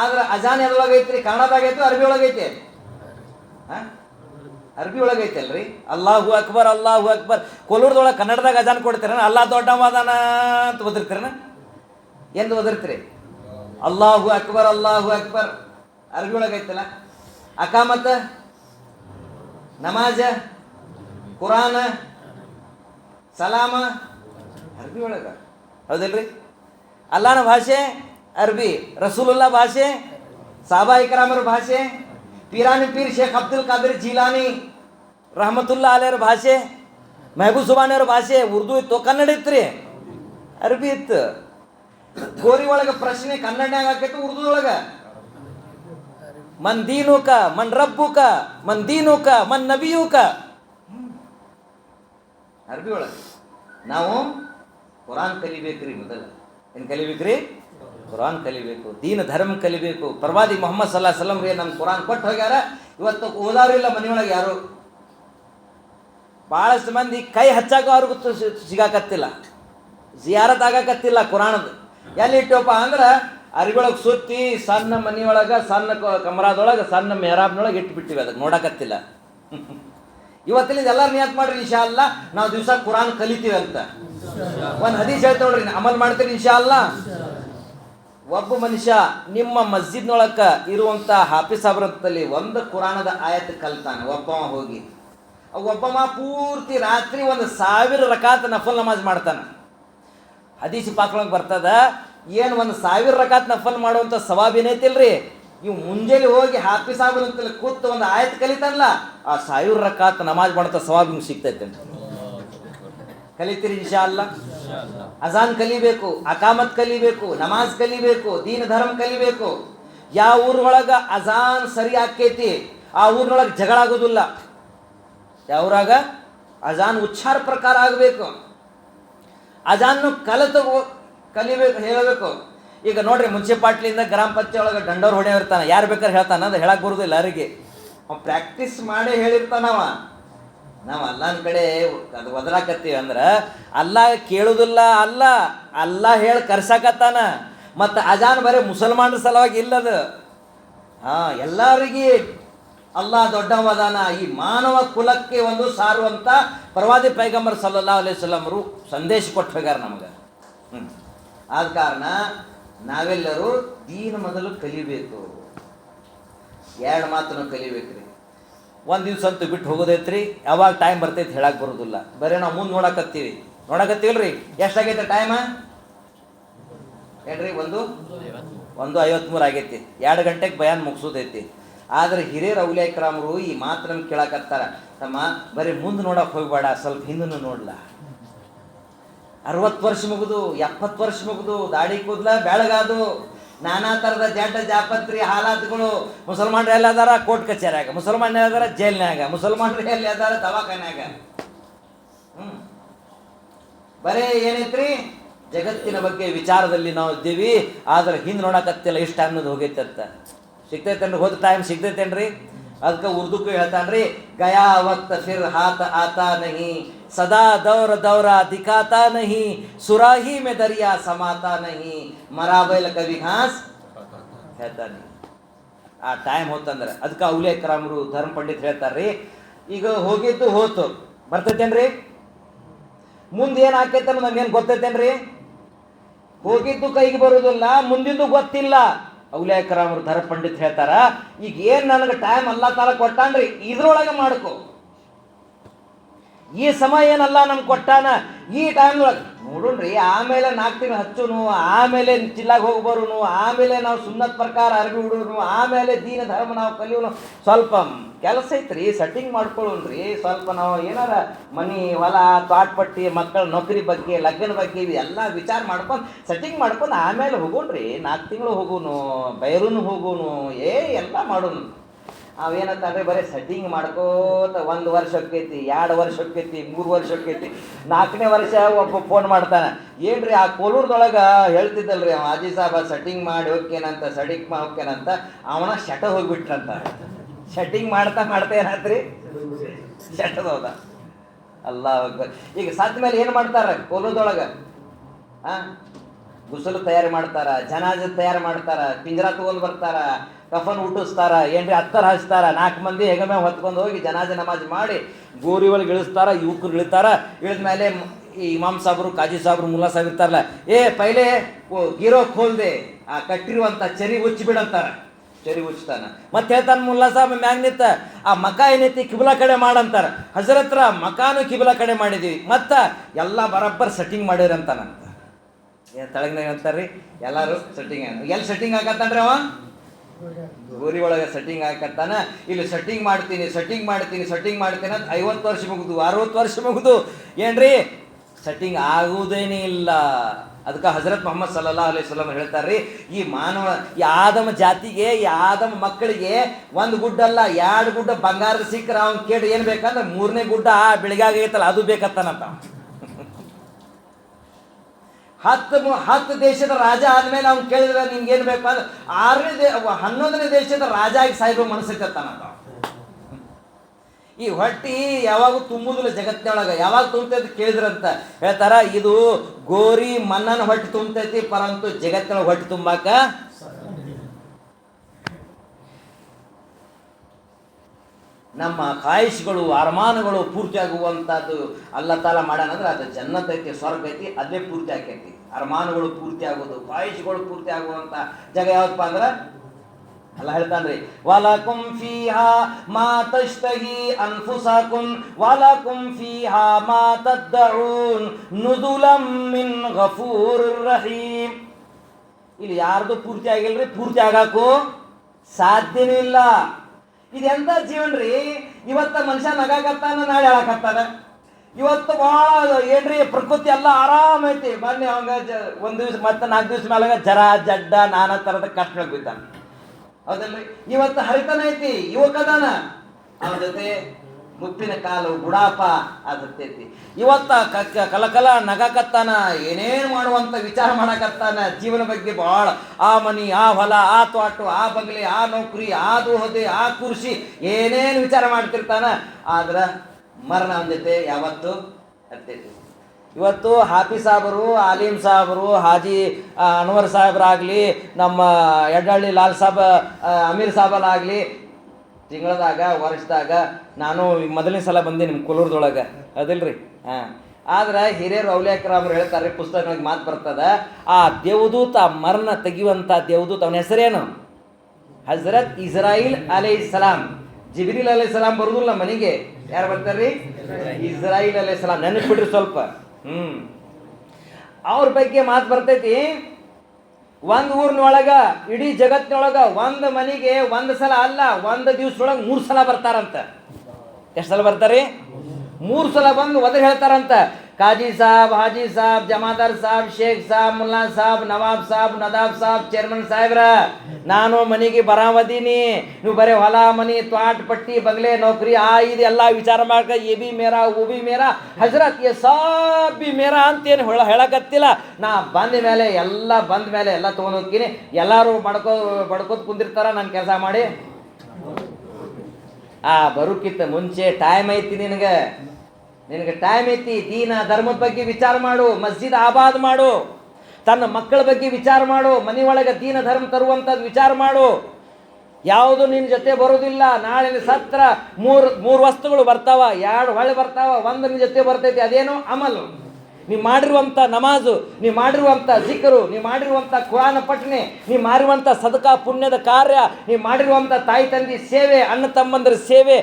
ಆದ್ರೆ ಅಜಾನ್ ಎದ್ರೊಳಗೆ ಐತ್ರಿ? ಕನ್ನಡದಾಗ ಐತಿ ಅರಬಿ ಒಳಗೈತೆ ಅಲ್ರಿ ಅರ್ಬಿ ಒಳಗೆ ಐತಲ್ರಿ ಅಲ್ಲಾಹು ಅಕ್ಬರ್ ಅಲ್ಲಾಹು ಅಕ್ಬರ್. ಕೋಲೂರದೊಳಗೆ ಕನ್ನಡದಾಗ ಅಜಾನ್ ಕೊಡ್ತೀರನ? ಅಲ್ಲಾ ದೊಡ್ಡ ಮದಾನ ಅಂತ ಓದಿರ್ತೀರನ ಎಂದು ಓದಿರ್ತೀರಿ ಅಲ್ಲಾಹು ಅಕ್ಬರ್ ಅಲ್ಲಾಹು ಅಕ್ಬರ್. ಅರ್ಬಿ ಒಳಗೈತಲ್ಲ ಅಕಾಮತ್ ನಮಾಜ? ಕುರಾನ? ಸಲಾಮ? ಅರ್ಬಿ ಒಳಗ? ಹೌದಲ್ರಿ? ಅಲ್ಲಾನ ಭಾಷೆ ಅರ್ಬಿ ರಸೂಲುಲ್ಲಾ ಭಾಷೆ ಸಾಬಾ ಇಕ್ರಾಮರ ಭಾಷೆ ಪೀರಾನಿ ಪೀರ್ ಶೇಖ್ ಅಬ್ದುಲ್ ಕಾದಿರ್ ಜೀಲಾನಿ ರಹಮತುಲ್ಲಾ ಅಲಿಯವ್ರ ಭಾಷೆ ಮೆಹಬೂಬ್ ಸುಬಾನಿಯವ್ರ ಭಾಷೆ ಉರ್ದು ಇತ್ತು ಕನ್ನಡ ಇತ್ತು ಅರ್ಬಿ ಇತ್ತು ಗೋರಿ ಒಳಗೆ ಪ್ರಶ್ನೆ ಕನ್ನಡನ್ಯಾಗ ಹಾಕೈತಿ ಉರ್ದುದೊಳಗೆ ಮನ್ ದೀನುಕ ಮನ್ ರಬ್ಬುಕ ಮನ್ ದೀನುಕ ಮನ್ ನಬಿಯುಕ ಅರ್ಬಿ ಒಳಗೆ ನಾವು ಕುರಾನ್ ಕಲಿಬೇಕ್ರಿ ಮೊದಲ ಏನು ಕಲಿಬೇಕ್ರಿ ಕುರಾನ್ ಕಲಿಬೇಕು, ದೀನ ಧರ್ಮ ಕಲಿಬೇಕು. ಪ್ರವಾದಿ ಮೊಹಮ್ಮದ್ ಸಲ್ಲಾ ಸಲಂ ರೀ ನಮ್ಮ ಕುರಾನ್ ಕೊಟ್ಟು ಹೋಗ್ಯಾರ. ಇವತ್ತು ಓದಾರಿಲ್ಲ ಮನೆಯೊಳಗೆ ಯಾರು? ಭಾಳಷ್ಟು ಮಂದಿ ಕೈ ಹಚ್ಚಾಕ ಅವ್ರಿಗೂ ಸಿಗಾಕತ್ತಿಲ್ಲ. ಜಿಯಾರತ್ ಆಗಾಕತ್ತಿಲ್ಲ ಕುರಾಣದ ಎಲ್ಲಿ ಇಟ್ಟವಪ್ಪ ಅಂದ್ರೆ, ಅರಿಗೊಳಗೆ ಸುತ್ತಿ ಸಣ್ಣ ಮನೆಯೊಳಗೆ, ಸಣ್ಣ ಕಮರಾದೊಳಗೆ, ಸಣ್ಣ ಮೆಹರಾಬ್ನೊಳಗೆ ಇಟ್ಬಿಟ್ಟಿವಿ ಅದಕ್ಕೆ ನೋಡಕತ್ತಿಲ್ಲ. ಇವತ್ತಿನ ಎಲ್ಲರೂ ನಿಯತ್ ಮಾಡ್ರಿ ಇಶಾ ಅಲ್ಲ ನಾವು ದಿವಸ ಕುರಾನ್ ಕಲಿತೀವಿ ಅಂತ ಒಂದು ಹದೀಸ್ ಹೇಳ್ತೇವೆ ನೋಡ್ರಿ, ಅಮಲ್ ಮಾಡ್ತೀರಿ ಇಶಾ ಅಲ್ಲ ಒಬ್ಬ ಮನುಷ್ಯ ನಿಮ್ಮ ಮಸ್ಜಿದ್ನೊಳಕ ಇರುವಂತ ಹಾಫೀಸ್ ಸಾಬ್ರತಲ್ಲಿ ಒಂದು ಕುರಾನದ ಆಯತ್ ಕಲ್ತಾನೆ. ಒಬ್ಬವ ಹೋಗಿ. ಒಬ್ಬವ ಪೂರ್ತಿ ರಾತ್ರಿ ಒಂದು ಸಾವಿರ ರಕಾತ್ ನಫಲ್ ನಮಾಜ್ ಮಾಡ್ತಾನೆ. ಹದೀಸಿ ಪಾಕ್ಳೊಳಗೆ ಬರ್ತದ, ಏನು ಒಂದು ಸಾವಿರ ರಕಾತ್ ನಫಲ್ ಮಾಡುವಂಥ ಸವಾಬಿನೈತಿಲ್ರಿ ಇವು ಮುಂಜಾನೆ ಹೋಗಿ ಹಾಫೀಸ್ ಸಾಬ್ರಂತಲ್ಲಿ ಕೂತು ಒಂದು ಆಯತ್ ಕಲಿತಾನಲ್ಲ, ಆ ಸಾವಿರ ರಕಾತ್ ನಮಾಜ್ ಮಾಡೋ ಸವಾಬಿನ ಸಿಗ್ತೈತೆ ಕಲಿತೀರಿ ಇನ್ಶಾ ಅಲ್ಲ ಅಜಾನ್ ಕಲಿಬೇಕು, ಅಕಾಮತ್ ಕಲಿಬೇಕು, ನಮಾಜ್ ಕಲಿಬೇಕು, ದೀನ ಧರ್ಮ ಕಲಿಬೇಕು. ಯಾವ ಊರೊಳಗ ಅಜಾನ್ ಸರಿ ಆಕೈತಿ ಆ ಊರಿನೊಳಗೆ ಜಗಳ ಆಗೋದಿಲ್ಲ. ಯಾವ್ರಾಗ ಅಜಾನ್ ಉಚ್ಚಾರ ಪ್ರಕಾರ ಆಗಬೇಕು. ಅಜಾನ್ನು ಕಲಿತು ಕಲಿಬೇಕು, ಹೇಳಬೇಕು. ಈಗ ನೋಡ್ರಿ ಮುನ್ಸಿಪಾಲ್ಟಿಯಿಂದ ಗ್ರಾಮ ಪಂಚಾಯತ್ ಒಳಗೆ ದಂಡವ್ರು ಹೊಡೆಯೋ ಇರ್ತಾನೆ. ಯಾರು ಬೇಕಾದ್ರೆ ಹೇಳ್ತಾನೆ ಅದು ಹೇಳಕ್ ಬರುದಿಲ್ಲ ಯಾರಿಗೆ. ಪ್ರಾಕ್ಟೀಸ್ ಮಾಡಿ ಹೇಳಿರ್ತಾನವ ನಾವು ಅಲ್ಲನ ಕಡೆ ಅದು ಒದರಾಕತ್ತೀವಿ ಅಂದ್ರೆ ಅಲ್ಲ ಕೇಳುದಿಲ್ಲ ಅಲ್ಲ ಅಲ್ಲ ಹೇಳಿ ಕರ್ಸಾಕತ್ತಾನ. ಮತ್ತು ಅಜಾನ್ ಬರೀ ಮುಸಲ್ಮಾನರ ಸಲುವಾಗಿ ಇಲ್ಲದು ಹಾಂ ಎಲ್ಲರಿಗೆ ಅಲ್ಲ ದೊಡ್ಡವದಾನ. ಈ ಮಾನವ ಕುಲಕ್ಕೆ ಒಂದು ಸಾರುವಂಥ ಪ್ರವಾದಿ ಪೈಗಂಬರ್ ಸಲ್ಲಾ ಅಲೈಹಿ ವಸಲ್ಲಮರು ಸಂದೇಶ ಕೊಟ್ಟು ಹೋಗ್ಯಾರ ನಮಗೆ. ಹ್ಮ್. ಆದ ಕಾರಣ ನಾವೆಲ್ಲರೂ ದೀನ ಮೊದಲು ಕಲಿಬೇಕು. ಎರಡು ಮಾತನ್ನು ಕಲಿಬೇಕ್ರಿ. ಒಂದು ದಿವ್ಸ ಅಂತೂ ಬಿಟ್ಟು ಹೋಗೋದೈತ್ರಿ. ಯಾವಾಗ ಟೈಮ್ ಬರ್ತೈತೆ ಹೇಳಕ್ಕೆ ಬರೋದಿಲ್ಲ. ಬರೀ ನಾವು ಮುಂದೆ ನೋಡಕತ್ತೀವಿ. ನೋಡಕತ್ತೀವಲ್ರಿ? ಎಷ್ಟಾಗೈತೆ ಟೈಮ ಹೇಳ್ರಿ ಒಂದು? ಒಂದು ಐವತ್ಮೂರು ಆಗೈತಿ. ಎರಡು ಗಂಟೆಗೆ ಬಯಾನ್ ಮುಗಿಸೋದೈತಿ. ಆದ್ರೆ ಹಿರಿಯರ ಔಲೇಕ್ರಾಮರು ಈ ಮಾತು ನಮ್ಗೆ ಕೇಳಕತ್ತಾರ. ತಮ್ಮ, ಬರೀ ಮುಂದೆ ನೋಡಕ್ಕೆ ಹೋಗ್ಬೇಡ, ಸ್ವಲ್ಪ ಹಿಂದೂ ನೋಡ್ಲ. ಅರವತ್ತು ವರ್ಷ ಮುಗಿದು, ಎಪ್ಪತ್ತು ವರ್ಷ ಮುಗಿದು, ದಾಡಿ ಕೂದ್ಲ, ಬೆಳಗಾದು. ನಾನಾ ಥರದ ಜಡ್ಡ ಜಾಪತ್ರಿ ಹಾಲಾತ್ಗಳು ಮುಸಲ್ಮಾನರು ಎಲ್ಲಿ ಅದಾರ ಕೋರ್ಟ್ ಕಚೇರಿಯಾಗ ಮುಸಲ್ಮಾನ ಅದಾರ ಜೈಲ್ನಾಗ ಮುಸಲ್ಮಾನರು ಎಲ್ಲಿ ಅದಾರ ದವಾಖಾನ್ಯಾಗ ಬರೇ ಏನೈತ್ರಿ? ಜಗತ್ತಿನ ಬಗ್ಗೆ ವಿಚಾರದಲ್ಲಿ ನಾವು ಇದ್ದೀವಿ, ಆದ್ರೆ ಹಿಂದೆ ನೋಡಕತ್ತಿಲ್ಲ, ಇಷ್ಟ ಅನ್ನೋದು ಹೋಗೈತೆ ಅಂತ ಸಿಗ್ತೈತೇನ್ರಿ? ಹೋದ ಟೈಮ್ ಸಿಗ್ತೈತೇನ್ರಿ? ಅದಕ್ಕೆ ಉರ್ದುಕ್ಕೂ ಹೇಳ್ತಾನ್ರಿ, ಗಯಾ ವಕ್ತ ಫಿರ್ ಹಾತ ಆತ ನಹಿ ಸದಾ ದೌರ ದೌರ ದಿಖಾತಾ ನಹಿ ಸುರಾಹಿ ದರಿಯಾ ಸಮಾತಾ ನಹಿ. ಮರಾಬೈಲ ಕವಿ ಘಾಸ್ ಹೇಳ್ತಾನೆ ಆ ಟೈಮ್ ಹೋತಂದ್ರೆ ಅದಕ್ಕೆ ಅವಲೇ ಕರಾಮರು ಧರ್ಮ ಪಂಡಿತ್ ಹೇಳ್ತಾರ್ರಿ, ಈಗ ಹೋಗಿದ್ದು ಹೋತು. ಬರ್ತೈತೇನ್ರಿ? ಮುಂದೆ ಏನು ಆಕೈತೆ ಅನ್ನೋದು ನಮ್ಗೇನು ಗೊತ್ತೈತೇನ್ರಿ? ಹೋಗಿದ್ದು ಕೈಗೆ ಬರೋದಿಲ್ಲ, ಮುಂದಿಂದು ಗೊತ್ತಿಲ್ಲ. ಅವಲೇ ಕರಾಮರು ಧರ್ಮ ಪಂಡಿತ್ ಹೇಳ್ತಾರ, ಈಗ ಏನ್ ನನಗೆ ಟೈಮ್ ಅಲ್ಲ ತಾಲ ಕೊಟ್ಟಾನ್ರಿ ಇದ್ರೊಳಗೆ ಮಾಡ್ಕೊ. ಈ ಸಮಯ ಏನಲ್ಲ ನಮ್ಗೆ ಕೊಟ್ಟಾನ? ಈ ಟೈಮ್ನೊಳಗೆ ನೋಡೋಣ್ರಿ ಆಮೇಲೆ ನಾಲ್ಕು ತಿಂಗಳು ಹಚ್ಚುನು ಆಮೇಲೆ ಚಿಲ್ಲಾಗ ಹೋಗಿ ಆಮೇಲೆ ನಾವು ಸುನ್ನತ್ ಪ್ರಕಾರ ಅರ್ಬಿ ಹುಡುಗನು ಆಮೇಲೆ ದೀನ ಧರ್ಮ ನಾವು ಕಲಿಯೋನು ಸ್ವಲ್ಪ ಕೆಲಸ ಐತ್ರಿ ಸೆಟ್ಟಿಂಗ್ ಮಾಡ್ಕೊಳ್ಳೋಣ್ರಿ ಸ್ವಲ್ಪ ನಾವು ಏನಾರ ಮನಿ, ಹೊಲ, ತೋಟಪಟ್ಟಿ, ಮಕ್ಕಳ ನೌಕರಿ ಬಗ್ಗೆ, ಲಗ್ನ ಬಗ್ಗೆ ಇವೆಲ್ಲ ವಿಚಾರ ಮಾಡ್ಕೊಂಡು ಸೆಟ್ಟಿಂಗ್ ಮಾಡ್ಕೊಂಡು ಆಮೇಲೆ ಹೋಗೋಣ್ರಿ. ನಾಲ್ಕು ತಿಂಗಳು ಹೋಗೋನು, ಬೈರೂನು ಹೋಗೋನು, ಏ ಎಲ್ಲ ಮಾಡೋನು. ಅವೇನಂತಂದ್ರೆ ಬರೀ ಸೆಟ್ಟಿಂಗ್ ಮಾಡ್ಕೋತ ಒಂದು ವರ್ಷ ಹೊಕ್ಕೈತಿ, ಎರಡು ವರ್ಷ ಹೊಕ್ಕೈತಿ, ಮೂರು ವರ್ಷ ಹೊಕ್ಕೈತಿ. ನಾಲ್ಕನೇ ವರ್ಷ ಒಬ್ಬ ಫೋನ್ ಮಾಡ್ತಾನೆ, ಏನ್ರಿ ಆ ಕೋಲೂರ್ದೊಳಗೆ ಹೇಳ್ತಿದ್ದಲ್ರಿ ಅವ, ಅಜಿ ಸಾಬ ಸೆಟ್ಟಿಂಗ್ ಮಾಡಿ ಹೋಗ್ಕೇನಂತ ಸಡಿಕ್ ಮಾಡಿ ಹೋಗ್ಕೇನಂತ ಅವನ ಶಟ ಹೋಗ್ಬಿಟ್ರಂತ ಸೆಟ್ಟಿಂಗ್ ಮಾಡ್ತಾ ಮಾಡ್ತಾ ಏನಾತ್ರಿ? ಶಟದೋದ ಅಲ್ಲ ಈಗ ಸತ್ ಮೇಲೆ ಏನು ಮಾಡ್ತಾರ ಕೋಲೂರ್ದೊಳಗ? ಹಾಂ ಗುಸಲು ತಯಾರು ಮಾಡ್ತಾರ, ಜನಾಜ ತಯಾರು ಮಾಡ್ತಾರ, ಪಿಂಜರ ತಗೊಂಡ್ ಬರ್ತಾರ ಕಫನ್ ಹುಟ್ಟಿಸ್ತಾರ ಏನ್ರಿ ಹತ್ತರ ಹಚ್ತಾರ, ನಾಲ್ಕು ಮಂದಿ ಹೆಗಮೆ ಹೊತ್ಕೊಂಡು ಹೋಗಿ ಜನಾಜ ನಮಾಜ್ ಮಾಡಿ ಗೋರಿ ಒಳಗೆ ಇಳಿಸ್ತಾರ, ಯುವಕರು ಇಳಿತಾರ, ಇಳಿದ ಮೇಲೆ ಈ ಇಮಾಮ್ ಸಾಬ್ರು, ಕಾಜಿ ಸಾಬ್ರು, ಮುಲ್ಲಾ ಸಾಬ್ ಇರ್ತಾರಲ್ಲ, ಏ ಪೈಲೆ ಗಿರೋ ಖೋಲ್ದೆ, ಆ ಕಟ್ಟಿರುವಂತ ಚರಿ ಉಚ್ಚಿ ಬಿಡಂತಾರ. ಚರಿ ಉಚ್ತಾನ. ಮತ್ತೆ ಹೇಳ್ತಾನ ಮುಲ್ಲಾ ಸಾಬ್, ಮ್ಯಾಗ್ ನಿಂತ, ಆ ಮಕ ಏನೈತಿ ಕಿಬಲ ಕಡೆ ಮಾಡಂತಾರ. ಹಜರತ್ರ ಮಕಾನು ಕಿಬಲ ಕಡೆ ಮಾಡಿದೀವಿ. ಮತ್ತ ಎಲ್ಲ ಬರಬ್ಬರ್ ಸೆಟ್ಟಿಂಗ್ ಮಾಡಿರಂತಾನಂತ. ಏನ್ ತಳಗ್ನಾಗ ಅಂತಾರ್ರಿ ಎಲ್ಲಾರು ಸೆಟ್ಟಿಂಗ್ ಎಲ್ಲಿ ಸೆಟ್ಟಿಂಗ್ ಆಗತ್ತಂದ್ರೆ ಅವ? ಗೋರಿ ಒಳಗೆ ಸೆಟ್ಟಿಂಗ್ ಹಾಕತ್ತಾನ? ಇಲ್ಲಿ ಸೆಟ್ಟಿಂಗ್ ಮಾಡ್ತೀನಿ ಸೆಟ್ಟಿಂಗ್ ಮಾಡ್ತೀನಿ ಸೆಟ್ಟಿಂಗ್ ಮಾಡ್ತೀನಿ ಅಂತ ಐವತ್ತು ವರ್ಷ ಮುಗಿದು, ಅರವತ್ತು ವರ್ಷ ಮುಗಿದು. ಏನ್ರಿ? ಸೆಟ್ಟಿಂಗ್ ಆಗುವುದೇನೇ ಇಲ್ಲ. ಅದಕ್ಕೆ ಹಜರತ್ ಮೊಹಮ್ಮದ್ ಸಲ್ಲಾ ಅಲೈಹಿ ವಸಲ್ಲಂ ಹೇಳ್ತಾರ್ರಿ, ಈ ಮಾನವ, ಈ ಜಾತಿಗೆ, ಈ ಮಕ್ಕಳಿಗೆ ಒಂದು ಗುಡ್ಡ ಅಲ್ಲ, ಎರಡು ಗುಡ್ಡ ಬಂಗಾರದ ಸಿಕ್ಕರ. ಅವ್ನು ಕೇಳಿ ಏನು ಬೇಕಂದ್ರೆ ಮೂರನೇ ಗುಡ್ಡ ಬೆಳಗಾಗೈತಲ್ಲ ಅದು ಬೇಕತ್ತಾನಂತ. ಹತ್ತು ಹತ್ತು ದೇಶದ ರಾಜ ಆದ್ಮೇಲೆ ಅವ್ನು ಕೇಳಿದ್ರೆ ನಿಮ್ಗೆ ಏನು ಬೇಕು ಅಂದ್ರೆ ಆರನೇ ದೇ ಹನ್ನೊಂದನೇ ದೇಶದ ರಾಜ ಆಗಿ ಸಾಯ್ಬ ಮನಸ್ಸಿರ್ತಾನಂತ ಈ ಹೊಟ್ಟಿ ಯಾವಾಗ ತುಂಬುದಿಲ್ಲ ಜಗತ್ತಿನೊಳಗೆ. ಯಾವಾಗ ತುಂಬತೈತಿ ಕೇಳಿದ್ರಂತ ಹೇಳ್ತಾರ, ಇದು ಗೋರಿ ಮನ್ನನ ಹೊಟ್ಟೆ ತುಂಬತೈತಿ, ಪರಂತು ಜಗತ್ತಿನೊಳಗೆ ಹೊಟ್ಟೆ ತುಂಬಾಕ ನಮ್ಮ ಕಾಯಿಸ್ಗಳು, ಅರಮಾನುಗಳು ಪೂರ್ತಿ ಆಗುವಂಥದ್ದು ಅಲ್ಲ ತಾಲ ಮಾಡ್ಯಾನಂದ್ರೆ ಅದು ಜನ್ನತ್ ಐತಿ, ಸ್ವರ್ಗ ಐತಿ, ಅದೇ ಪೂರ್ತಿ ಆಕೈತಿ. ಅರಮಾನಗಳು ಪೂರ್ತಿ ಆಗೋದು, ಕಾಯಿಸ್ಗಳು ಪೂರ್ತಿ ಆಗುವಂಥ ಜಾಗ ಯಾವತ್ತಪ್ಪ ಅಂದ್ರೆ? ಅಲ್ಲ ಹೇಳ್ತಾನ್ರಿ ವಲಕುಂ ಫೀಹಾ ಮಾ ತಶ್ತಹಿ ಅನ್ಫುಸಕುಂ ವಲಕುಂ ಫೀಹಾ ಮಾ ತದ್ದಊನ್ ನುದುಲಂ ಗಫೂರ್ ರಹೀಂ ಇಲ್ಲಿ ಯಾರ್ದು ಪೂರ್ತಿ ಆಗಿಲ್ರಿ? ಪೂರ್ತಿ ಆಗಾಕು ಸಾಧ್ಯನೇ ಇಲ್ಲ. ಇದೆಂತ ಜೀವನ ರೀ? ಇವತ್ತ ಮನುಷ್ಯ ನಗಾಕತ್ತಾನ ನಾಳೆ ಹೇಳಕತ್ತಾನ ಇವತ್ತು ಭಾಳ ಏನ್ರಿ, ಪ್ರಕೃತಿ ಎಲ್ಲ ಆರಾಮ ಐತಿ. ಮೊನ್ನೆ ಅವಂಗ ಜ, ಒಂದು ದಿವ್ಸ ಮತ್ತೆ ನಾಲ್ಕು ದಿವ್ಸ ಮೇಲಾಗ ಜರ, ಜಡ್ಡ, ನಾನಾ ಥರದ ಕಷ್ಟಗಳು ಬಿದ್ದಾನ ಹೌದಲ್ರಿ? ಇವತ್ತು ಹರಿತನ ಐತಿ, ಯುವಕದಾನ. ಅವನ ಜೊತೆ ಮುಪ್ಪಿನ ಕಾಲು ಗುಡಾಪ ಆಗುತ್ತೈತಿ. ಇವತ್ತ ಕಲಕಲ ನಗಕತ್ತಾನ ಏನೇನು ಮಾಡುವಂತ ವಿಚಾರ ಮಾಡಕತ್ತಾನ ಜೀವನ ಬಗ್ಗೆ ಭಾಳ ಆ ಮನಿ, ಆ ಹೊಲ, ಆ ತೋಟು, ಆ ಬಂಗ್ಲೆ, ಆ ನೌಕರಿ, ಆ ದೋಹದೆ, ಆ ಕುರ್ಸಿ ಏನೇನು ವಿಚಾರ ಮಾಡ್ತಿರ್ತಾನ. ಆದ್ರ ಮರಣ ಅವನ ಯಾವತ್ತು ಹತ್ತೈತಿ ಇವತ್ತು ಹಾಫಿ ಸಾಹಬರು ಆಲೀಮ್ ಸಾಹಬರು ಹಾಜಿ ಅನ್ವರ್ ಸಾಹೇಬ್ರಾಗಲಿ, ನಮ್ಮ ಎಡ್ಡಳ್ಳಿ ಲಾಲ್ ಸಾಬ್ ಅಮೀರ್ ಸಾಬಲಾಗಲಿ ತಿಂಗಳದಾಗ, ವರ್ಷದಾಗ, ನಾನು ಮೊದಲನೇ ಸಲ ಬಂದೆ ನಿಮ್ಮ ಕುಲೂರ್ದೊಳಗೆ. ಅದಿಲ್ರಿ ಹಾಂ. ಆದ್ರೆ ಹಿರಿಯರು ಅವ್ರು ಹೇಳ್ತಾರೆ ಪುಸ್ತಕಗಳಿಗೆ ಮಾತು ಬರ್ತದ, ಆ ದೇವದೂತ ಮರಣ ತೆಗೆಯುವಂಥ ದೇವದೂತ ಅವನ ಹೆಸರೇನು? ಹಜರತ್ ಇಸ್ರಾಯಿಲ್ ಅಲೈ ಸಲಾಂ. ಜಿಬ್ರಿಲ್ ಅಲೈ ಸಲಾಂ ಬರುದಿಲ್ಲ ಮನೆಗೆ. ಯಾರು ಬರ್ತಾರ್ರಿ? ಇಸ್ರಾಯಿಲ್ ಅಲೈ ಸಲಾಂ. ನೆನಪಿಡ್ರಿ ಸ್ವಲ್ಪ. ಹ್ಮ್. ಅವ್ರ ಬಗ್ಗೆ ಮಾತು ಬರ್ತೈತಿ ಒಂದು ಊರಿನೊಳಗ, ಇಡೀ ಜಗತ್ತಿನೊಳಗ ಒಂದು ಮನೆಗೆ ಒಂದು ಸಲ ಅಲ್ಲ, ಒಂದು ದಿವ್ಸದೊಳಗೆ ಮೂರು ಸಲ ಬರ್ತಾರಂತ. ಎಷ್ಟು ಸಲ ಬರ್ತಾರೆ? ಮೂರು ಸಲ ಬಂದು ಒದರಿ ಹೇಳ್ತಾರಂತ. ಕಾಜಿ ಸಾಬ್ ಹಾಜಿ ಸಾಬ್ ಜಮಾದಾರ್ ಸಾಬ್ ಶೇಖ್ ಸಾಬ್ ಮುಲ್ಲಾ ಸಾಬ್ ನವಾಬ್ ಸಾಬ್ ನದಾಬ್ ಸಾಬ್ ಚೇರ್ಮನ್ ಸಾಹೇಬ್ರ ನಾನು ಮನೆಗೆ ಬರಾವದೀನಿ ನೀವು ಬರೀ ಹೊಲ ಮನಿ ತ್ವಾಟ್ ಪಟ್ಟಿ ಬಂಗ್ಲೆ ನೌಕರಿ ಆ ಇದು ಎಲ್ಲ ವಿಚಾರ ಮಾಡ್ಕ ಎ ಬಿ ಮೇರಾ ಉ ಬಿ ಮೇರಾ ಹಜರತ್ ಎ ಸಾಬ್ ಮೇರಾ ಅಂತೇನು ಹೇಳ, ಹೇಳಕತ್ತಿಲ್ಲ. ನಾ ಬಂದ ಮೇಲೆ, ಎಲ್ಲ ಬಂದ ಮೇಲೆ, ಎಲ್ಲ ತೊಗೊಂಡು ಹೋಗ್ತೀನಿ. ಎಲ್ಲರೂ ಬಡ್ಕೋ, ಬಡ್ಕೋತ ಕುಂದಿರ್ತಾರ, ನಾನು ಕೆಲಸ ಮಾಡಿ. ಆ, ಬರುಕಿತ್ತ ಮುಂಚೆ ಟೈಮ್ ಐತಿ ನಿನಗೆ. ನಿನಗೆ ಟೈಮ್ ಐತಿ, ದೀನ ಧರ್ಮದ ಬಗ್ಗೆ ವಿಚಾರ ಮಾಡು, ಮಸ್ಜಿದ್ ಆಬಾದ್ ಮಾಡು. ತನ್ನ ಮಕ್ಕಳ ಬಗ್ಗೆ ವಿಚಾರ ಮಾಡು, ಮನೆ ಒಳಗೆ ದೀನ ಧರ್ಮ ತರುವಂಥದ್ದು ವಿಚಾರ ಮಾಡು. ಯಾವುದು ನಿನ್ನ ಜೊತೆ ಬರೋದಿಲ್ಲ ನಾಳೆ ಸತ್ರ ಮೂರು ಮೂರು ವಸ್ತುಗಳು ಬರ್ತಾವ, ಎರಡು ಹೊಳೆ ಬರ್ತಾವ, ಒಂದು ನಿನ್ನ ಜೊತೆ ಬರ್ತೈತಿ, ಅದೇನು ಅಮಲು. ನೀವು ಮಾಡಿರುವಂಥ ನಮಾಜು ನೀವು ಮಾಡಿರುವಂಥ ಜಿಕರು ನೀವು ಮಾಡಿರುವಂಥ ಕುರಾನ ಪಠನೆ ನೀವು ಮಾಡಿರುವಂಥ ಸದಕಾ ಪುಣ್ಯದ ಕಾರ್ಯ ನೀವು ಮಾಡಿರುವಂಥ ತಾಯಿ ತಂದೆ ಸೇವೆ, ಅಣ್ಣ ತಮ್ಮಂದರ ಸೇವೆ,